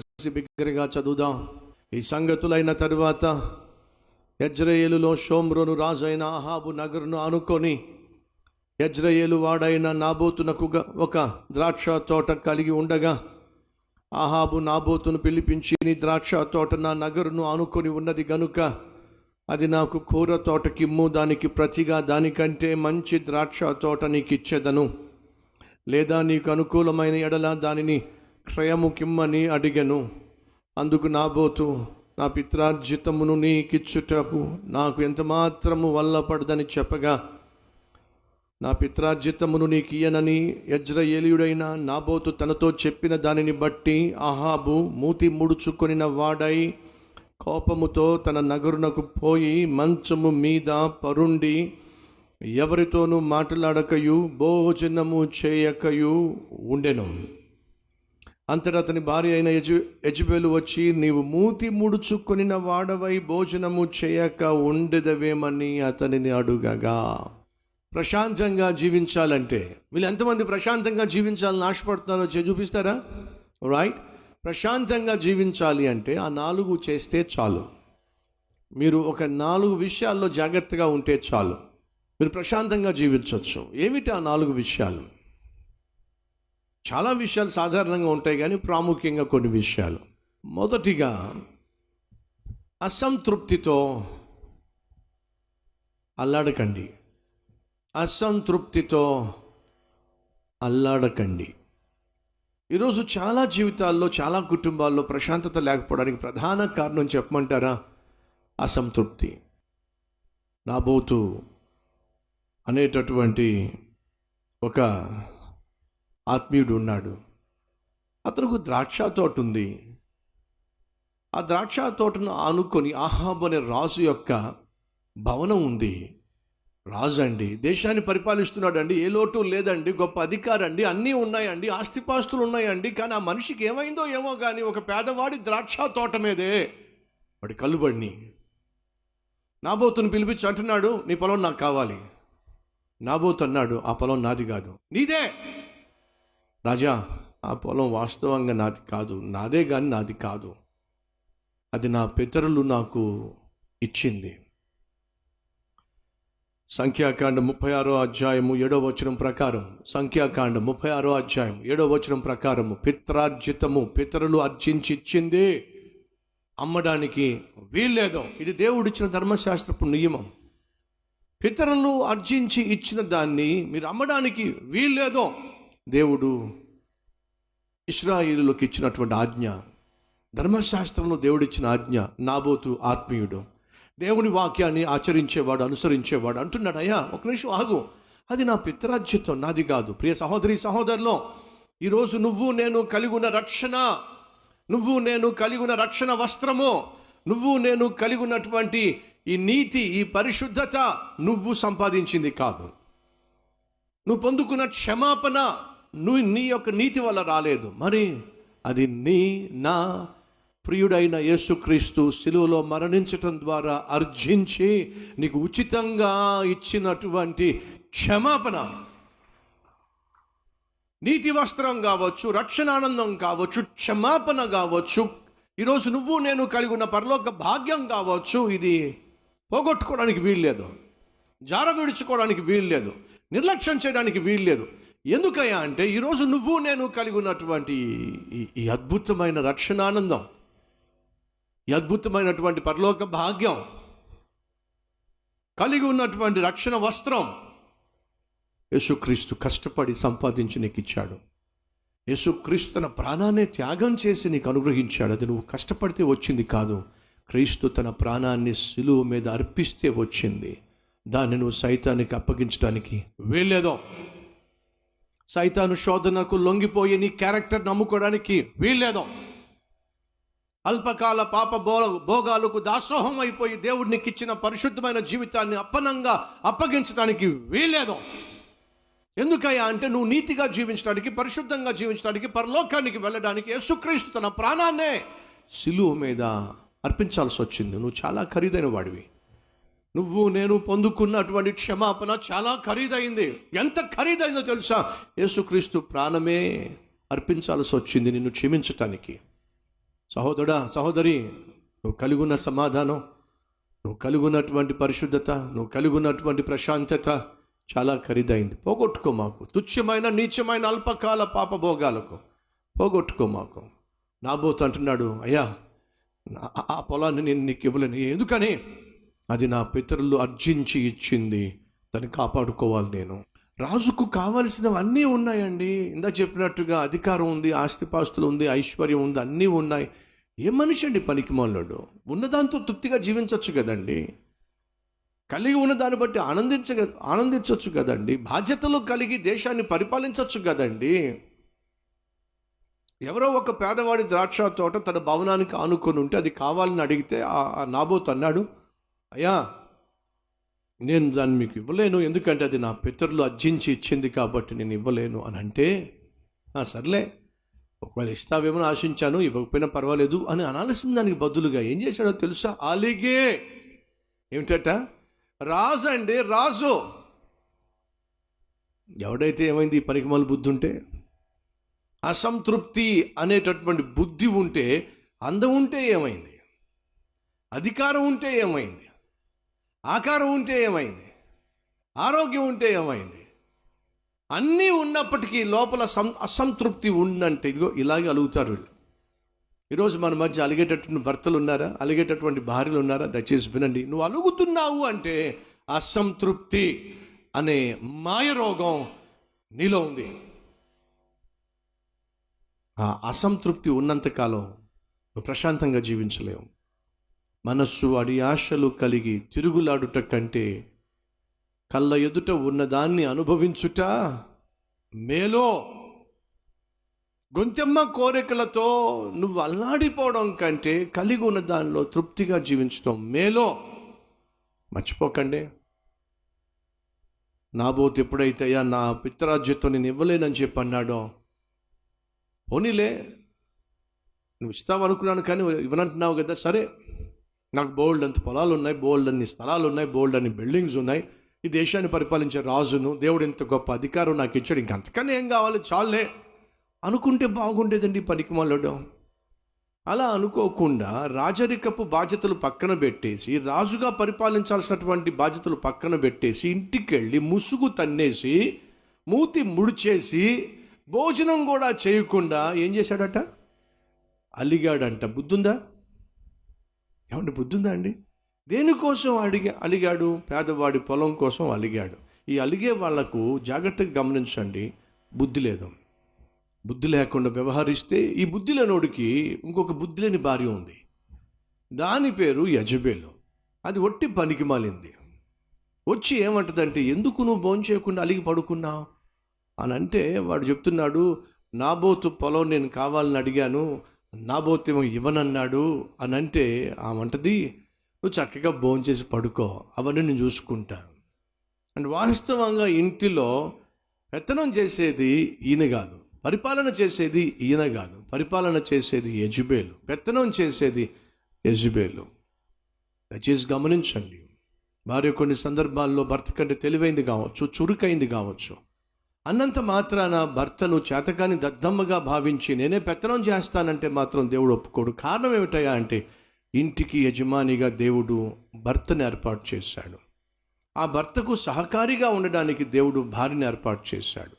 కలిసి బిగ్గరగా చదువుదాం. ఈ సంగతులైన తరువాత యజ్రయేలులో షోమ్రోను రాజైన అహాబు నగరును అనుకొని యజ్రయేలు వాడైన నాబోతునకు ఒక ద్రాక్ష తోట కలిగి ఉండగా ఆహాబు నాబోతును పిలిపించి నీ ద్రాక్ష తోట నా నగరును ఆనుకొని ఉన్నది గనుక అది నాకు కూర తోటకిమ్ము దానికి ప్రతిగా దానికంటే మంచి ద్రాక్ష తోట నీకు ఇచ్చేదను లేదా నీకు అనుకూలమైన ఎడల దానిని క్రయముకిమ్మని అడిగను. అందుకు నాబోతు నా పిత్రార్జితమును నీకిచ్చుటకు నాకు ఎంత మాత్రము వల్లపడదని చెప్పగా నా పిత్రార్జితమును నీకు ఇయ్యనని యజ్రయేలియుడైన నాబోతు తనతో చెప్పిన దానిని బట్టి అహాబు మూతి ముడుచుకొనిన వాడై కోపముతో తన నగరునకు పోయి మంచము మీద పరుండి ఎవరితోనూ మాట్లాడకయు భోజనము చేయకయు ఉండెను. అంతటా అతని భార్య అయిన యజు యజుబేలు వచ్చి నీవు మూతి ముడుచుకొనిన వాడవై భోజనము చేయక ఉండదవేమని అతనిని అడుగగా. ప్రశాంతంగా జీవించాలంటే వీళ్ళు ఎంతమంది ప్రశాంతంగా జీవించాలని ఆశపడుతున్నారో చే చూపిస్తారా? రైట్ ప్రశాంతంగా జీవించాలి అంటే ఆ నాలుగు చేస్తే చాలు. మీరు ఒక నాలుగు విషయాల్లో జాగ్రత్తగా ఉంటే చాలు. మీరు ప్రశాంతంగా జీవించవచ్చు ఏమిటి ఆ నాలుగు విషయాలు? చాలా విషయాలు సాధారణంగా ఉంటాయి కానీ ప్రాముఖ్యంగా కొన్ని విషయాలు. మొదటిగా అసంతృప్తితో అల్లాడకండి. అసంతృప్తితో అల్లాడకండి. ఈరోజు చాలా జీవితాల్లో చాలా కుటుంబాల్లో ప్రశాంతత లేకపోవడానికి ప్రధాన కారణం చెప్పమంటారా? అసంతృప్తి. నాబోతు అనేటటువంటి ఒక ఆత్మీయుడు ఉన్నాడు. అతనికి ద్రాక్ష తోట ఉంది. ఆ ద్రాక్ష తోటను ఆనుకొని ఆహాబు అనే రాజు యొక్క భవనం ఉంది. రాజు అండి దేశాన్ని పరిపాలిస్తున్నాడు అండి ఏ లోటు లేదండి గొప్ప అధికారం అండి అన్నీ ఉన్నాయండి ఆస్తిపాస్తులు ఉన్నాయండి కానీ ఆ మనిషికి ఏమైందో ఏమో కానీ ఒక పేదవాడి ద్రాక్ష తోట మీదే వాడి కళ్ళుబడిని నాబోతును పిలిపించి అంటున్నాడు నీ పొలం నాకు కావాలి. నాబోతు అన్నాడు ఆ పొలం నాది కాదు. నీదే! రాజా ఆ పొలం వాస్తవంగా నాది కాదు. నాదే కానీ నాది కాదు. అది నా పితరులు నాకు ఇచ్చింది. సంఖ్యాకాండ ముప్పై ఆరో అధ్యాయము ఏడో వచనం ప్రకారం సంఖ్యాకాండ ముప్పై ఆరో అధ్యాయం ఏడో వచనం ప్రకారము పిత్రార్జితము పితరులు అర్జించి ఇచ్చింది అమ్మడానికి వీల్లేదో. ఇది దేవుడిచ్చిన ధర్మశాస్త్రపు నియమం. పితరులు అర్జించి ఇచ్చిన దాన్ని మీరు అమ్మడానికి వీల్లేదో. దేవుడు ఇస్రాయిలులోకి ఇచ్చినటువంటి ఆజ్ఞ ధర్మశాస్త్రంలో దేవుడిచ్చిన ఆజ్ఞ నాబోతు ఆత్మీయుడు. దేవుని వాక్యాన్ని ఆచరించేవాడు అనుసరించేవాడు అంటున్నాడు అయ్యా ఒక నిమిషం ఆగు. అది నా పిత్రాజ్యత్వం నాది కాదు. ప్రియ సహోదరి సహోదరులో ఈరోజు నువ్వు నేను కలిగి ఉన్న రక్షణ నువ్వు నేను కలిగి ఉన్న రక్షణ వస్త్రము నువ్వు నేను కలిగి ఉన్నటువంటి ఈ నీతి ఈ పరిశుద్ధత నువ్వు సంపాదించింది కాదు. నువ్వు పొందుకున్న క్షమాపణ నువ్వు నీ యొక్క నీతి వల్ల రాలేదు. మరి అది నీ నా ప్రియుడైన యేసుక్రీస్తు సిలువలో మరణించటం ద్వారా అర్జించి నీకు ఉచితంగా ఇచ్చినటువంటి క్షమాపణ. నీతి వస్త్రం కావచ్చు రక్షణ ఆనందం కావచ్చు క్షమాపణ కావచ్చు. ఈరోజు నువ్వు నేను కలిగి ఉన్న పరలోక భాగ్యం కావచ్చు. ఇది పోగొట్టుకోవడానికి వీల్లేదు. జార విడుచుకోవడానికి వీల్లేదు. నిర్లక్ష్యం చేయడానికి వీల్లేదు. ఎందుకయ్యా అంటే ఈరోజు నువ్వు నేను కలిగి ఉన్నటువంటి ఈ- అద్భుతమైన రక్షణ ఆనందం ఈ అద్భుతమైనటువంటి పరలోక భాగ్యం కలిగి ఉన్నటువంటి రక్షణ వస్త్రం యేసుక్రీస్తు కష్టపడి సంపాదించి నీకు ఇచ్చాడు యేసుక్రీస్తు తన ప్రాణాన్ని త్యాగం చేసి నీకు అనుగ్రహించాడు అది నువ్వు కష్టపడితే వచ్చింది కాదు. క్రీస్తు తన ప్రాణాన్ని సిలువు మీద అర్పిస్తే వచ్చింది. దాన్ని నువ్వు సైతానికి అప్పగించడానికి వీల్లేదో. సైతాను శోధనకు లొంగిపోయి నీ క్యారెక్టర్ నమ్ముకోవడానికి వీల్లేదో. అల్పకాల పాప భో భోగాలకు దాసోహం అయిపోయి దేవుడు నీకు ఇచ్చిన పరిశుద్ధమైన జీవితాన్ని అప్పనంగా అప్పగించడానికి వీల్లేదు. ఎందుకయ్యా అంటే నువ్వు నీతిగా జీవించడానికి పరిశుద్ధంగా జీవించడానికి పరలోకానికి వెళ్ళడానికి యేసుక్రీస్తు తన ప్రాణాన్నే సిలువు మీద అర్పించాల్సి వచ్చింది. నువ్వు చాలా ఖరీదైన వాడివి. నువ్వు నేను పొందుకున్నటువంటి క్షమాపణ చాలా ఖరీదైంది. ఎంత ఖరీదైందో తెలుసా? యేసుక్రీస్తు ప్రాణమే అర్పించాల్సి వచ్చింది నిన్ను క్షమించటానికి. సహోదరుడా సహోదరి నువ్వు కలిగున్న సమాధానం నువ్వు కలుగున్నటువంటి పరిశుద్ధత నువ్వు కలుగున్నటువంటి ప్రశాంతత చాలా ఖరీదైంది. పోగొట్టుకో మాకు. తుచ్చమైన నీచమైన అల్పకాల పాపభోగాలకు పోగొట్టుకో మాకు. నాబోతు అంటున్నాడు అయ్యా ఆ పొలాన్ని నేను నీకు ఇవ్వలేను. ఎందుకని? అది నా పితరులు అర్జించి ఇచ్చింది. దాన్ని కాపాడుకోవాలి నేను. రాజుకు కావలసినవన్నీ ఉన్నాయండి. ఇందా చెప్పినట్టుగా అధికారం ఉంది ఆస్తిపాస్తులు ఉంది ఐశ్వర్యం ఉంది అన్నీ ఉన్నాయి. ఏ మనిషి అండి పనికి మాలోడు ఉన్నదాంతో తృప్తిగా జీవించవచ్చు కదండి. కలిగి ఉన్న దాన్ని బట్టి ఆనందించ ఆనందించవచ్చు కదండి. బాధ్యతలు కలిగి దేశాన్ని పరిపాలించవచ్చు కదండి. ఎవరో ఒక పేదవాడి ద్రాక్ష తోట తన భవనానికి ఆనుకొని ఉంటే అది కావాలని అడిగితే ఆ ఆ నాబోత్ అన్నాడు అయ్యా నేను దాన్ని మీకు ఇవ్వలేను. ఎందుకంటే అది నా పితరులు అర్జించి ఇచ్చింది కాబట్టి నేను ఇవ్వలేను అని అంటే సర్లే ఒకవేళ ఇస్తావేమో ఆశించాను ఇవ్వకపోయినా పర్వాలేదు అని అనాల్సిన దానికి బదులుగా ఏం చేశాడో తెలుసా? అలిగే. ఏమిటట? రాజు అండి రాజు. ఎవడైతే ఏమైంది ఈ పనికిమాల బుద్ధి ఉంటే? అసంతృప్తి అనేటటువంటి బుద్ధి ఉంటే అందం ఉంటే ఏమైంది? అధికారం ఉంటే ఏమైంది? ఆకారం ఉంటే ఏమైంది? ఆరోగ్యం ఉంటే ఏమైంది? అన్నీ ఉన్నప్పటికీ లోపల సం అసంతృప్తి ఉందంటే ఇదిగో ఇలాగే అలుగుతారు వీళ్ళు. ఈరోజు మన మధ్య అలిగేటటువంటి భర్తలు ఉన్నారా? అలిగేటటువంటి భార్యలు ఉన్నారా? దయచేసి వినండి. నువ్వు అలుగుతున్నావు అంటే అసంతృప్తి అనే మాయ రోగం నీలో ఉంది. ఆ అసంతృప్తి ఉన్నంతకాలం నువ్వు ప్రశాంతంగా జీవించలేవు. మనస్సు అడి ఆశలు కలిగి తిరుగులాడుట కంటే కళ్ళ ఎదుట ఉన్నదాన్ని అనుభవించుట మేలో. గొంతెమ్మ కోరికలతో నువ్వు అల్లాడిపోవడం కంటే కలిగి ఉన్న దానిలో తృప్తిగా జీవించడం మేలో. మర్చిపోకండి. నాబోత్ ఎప్పుడైతే అయ్యా నా పిత్తరాజ్యతో నేను ఇవ్వలేనని చెప్పి అన్నాడో పోనీలే నువ్వు ఇస్తావు అనుకున్నాను కానీ ఇవ్వనంటున్నావు కదా సరే. నాకు బోల్డ్ అంత పొలాలు ఉన్నాయి బోల్డ్ అన్ని స్థలాలు ఉన్నాయి బోల్డ్ అన్ని బిల్డింగ్స్ ఉన్నాయి. ఈ దేశాన్ని పరిపాలించే రాజును దేవుడు ఇంత గొప్ప అధికారం నాకు ఇచ్చాడు. ఇంకంతకన్నా ఏం కావాలి? చాలే అనుకుంటే బాగుండేదండి పనికి మళ్ళడం అలా అనుకోకుండా రాజరికపు బాధ్యతలు పక్కన పెట్టేసి రాజుగా పరిపాలించాల్సినటువంటి బాధ్యతలు పక్కన పెట్టేసి ఇంటికి వెళ్ళి ముసుగు తన్నేసి మూతి ముడిచేసి భోజనం కూడా చేయకుండా ఏం చేశాడట? అలిగాడంట. బుద్ధుందా? ఏమంటే బుద్ధుందా అండి? దేనికోసం అడిగా అలిగాడు? పేదవాడి పొలం కోసం అలిగాడు. ఈ అలిగే వాళ్ళకు జాగ్రత్తగా గమనించండి బుద్ధి లేదు. బుద్ధి లేకుండా వ్యవహరిస్తే ఈ బుద్ధి లేనోడికి ఇంకొక బుద్ధి లేని భార్య ఉంది. దాని పేరు యజబేలు. అది ఒట్టి పనికి మాలింది. వచ్చి ఏమంటదంటే ఎందుకు నువ్వు భోంచేయకుండా అలిగి పడుకున్నావు? అని అంటే వాడు చెప్తున్నాడు నాబోతు పొలం నేను కావాలని అడిగాను. నాబోతేమో ఇవ్వనన్నాడు అని అంటే ఆమంటది నువ్వు చక్కగా భోంచేసి పడుకో అవన్నీ నేను చూసుకుంటాను అండ్ వాస్తవంగా ఇంటిలో పెత్తనం చేసేది ఈయన కాదు పరిపాలన చేసేది ఈయన కాదు పరిపాలన చేసేది యజుబేలు పెత్తనం చేసేది యజుబేలు. దయచేసి గమనించండి భార్య కొన్ని సందర్భాల్లో భర్త కంటే తెలివైంది కావచ్చు చురుకైంది కావచ్చు. అన్నంత మాత్రాన భర్తను చేతకాని దద్దమ్మగా భావించి నేనే పెత్తనం చేస్తానంటే మాత్రం దేవుడు ఒప్పుకోడు. కారణం ఏమిటయా అంటే ఇంటికి యజమానిగా దేవుడు భర్తను ఏర్పాటు చేశాడు. ఆ భర్తకు సహకారిగా ఉండడానికి దేవుడు భార్యను ఏర్పాటు చేశాడు.